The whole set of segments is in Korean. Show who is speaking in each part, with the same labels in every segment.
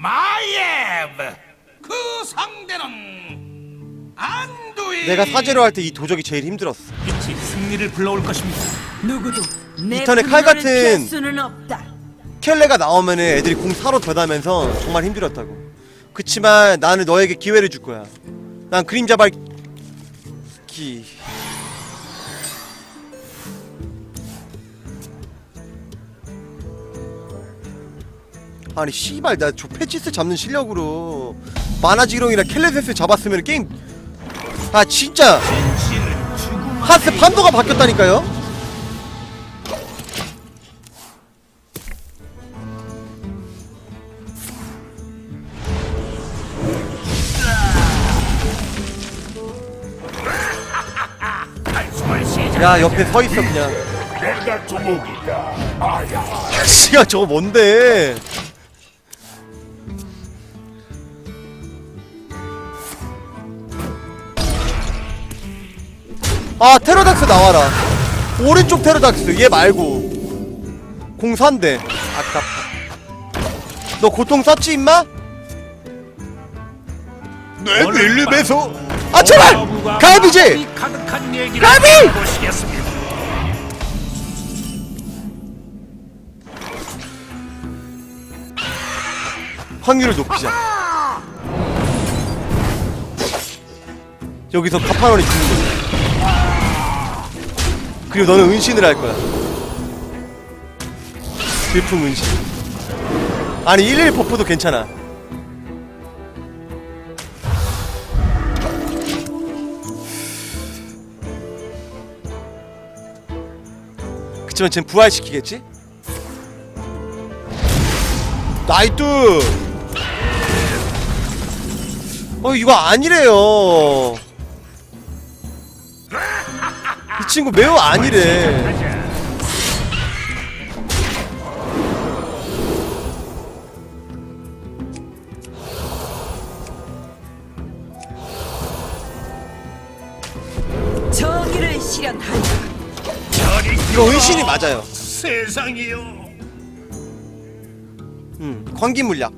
Speaker 1: 마예브 그 상대는 안두이.
Speaker 2: 내가 사제로 할 때 이 도적이 제일 힘들었어.
Speaker 1: 빛이 승리를 불러올 것입니다.
Speaker 3: 누구도 내
Speaker 2: 이턴에 칼
Speaker 3: 분노를
Speaker 2: 같은-
Speaker 3: 피할 수는 없다.
Speaker 2: 켈레가 나오면은 애들이 공 사로 변하면서 정말 힘들었다고. 그치만 나는 너에게 기회를 줄 거야. 난 그림자 밝기 아니 씨발 나 저 패치스 잡는 실력으로 마나지롱이랑 켈레세스 잡았으면 게임 아 진짜. 하스 판도가 바뀌었다니까요? 야 옆에 서 있어 그냥.
Speaker 1: 내가 두목이다. 아야
Speaker 2: 씨야 저거 뭔데 아 테러닥스 나와라. 오른쪽 테러닥스 얘 말고. 공사인데 아깝다. 너 고통 썼지 임마? 내 밀림에서 아 제발! 갈비지! 갈비! 확률을 높이자. 여기서 카파논이 죽는 거야 그리고 너는 은신을 할 거야. 질풍 은신. 아니 11 버프도 괜찮아. 그치만 쟨 부활시키겠지? 나이뚜! 어 이거 아니래요 친구 매우 아니래
Speaker 3: 정의를 실현한다.
Speaker 1: 저리
Speaker 2: 이거 은신이 맞아요.
Speaker 1: 세상이요.
Speaker 2: 음 광기 물약.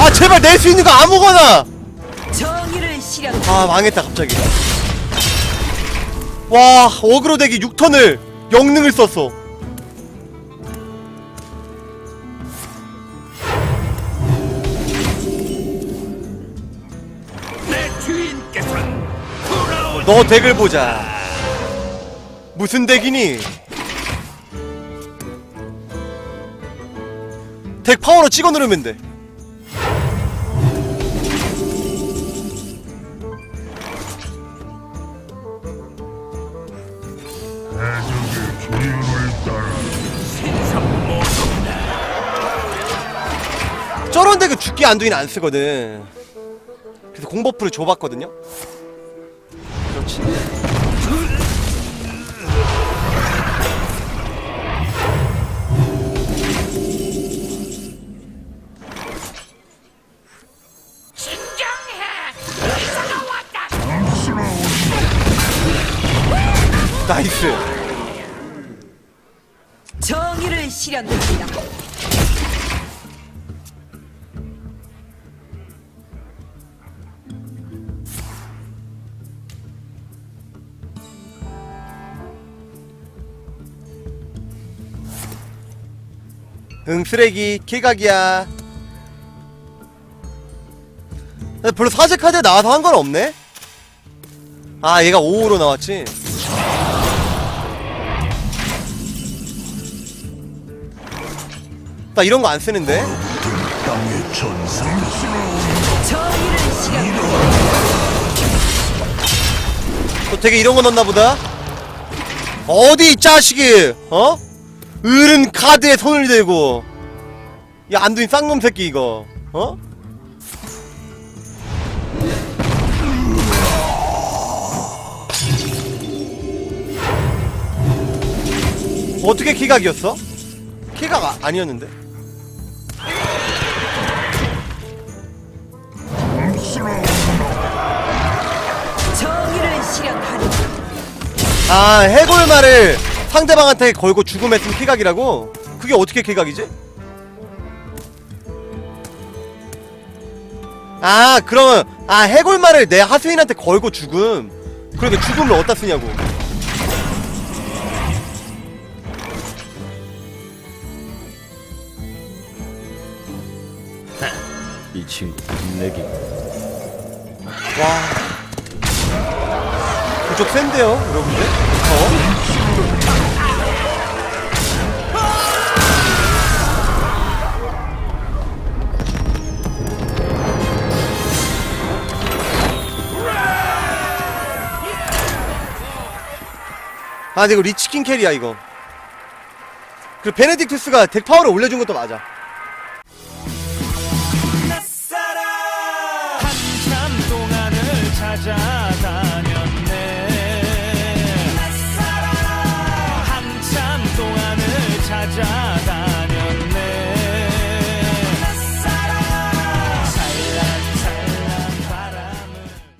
Speaker 2: 아 제발 낼 수 있는 거 아무거나!
Speaker 3: 정의를
Speaker 2: 아 망했다 갑자기. 와 어그로 대기 6턴을 영능을 썼어.
Speaker 1: 내 주인께서는 돌아오지
Speaker 2: 너 덱을 보자. 무슨 덱이니? 덱 파워로 찍어 누르면 돼 저런 덱은 죽기 안두인 안 쓰거든. 그래서 공버프를 줘봤거든요. 그렇지. 나이스.
Speaker 3: 정의를 실현한다.
Speaker 2: 응 쓰레기 킬각이야. 근데 별로 사제 카드 나와서 한 건 없네? 아 얘가 5호로 나왔지? 나 이런 거 안 쓰는데. 또 되게 이런 거 넣나 보다? 어디 이 자식이! 어? 어른 카드에 손을 대고 야 안두인 쌍놈 새끼 이거 어? 어떻게 키각이었어? 키각 아, 아니었는데?
Speaker 3: 정의를.
Speaker 2: 아 해골말을 상대방한테 걸고 죽음했으면 쾌각이라고? 그게 어떻게 쾌각이지? 아 그러면 아 해골말을 내 하수인한테 걸고 죽음 그러니까 죽음을 어디다 쓰냐고
Speaker 4: 이 친구 내기
Speaker 2: 와 그쪽 센데요 여러분들 어? 아 근데 이거 리치킨 캐리야 이거. 그리고 베네딕투스가 덱 파워를 올려준 것도 맞아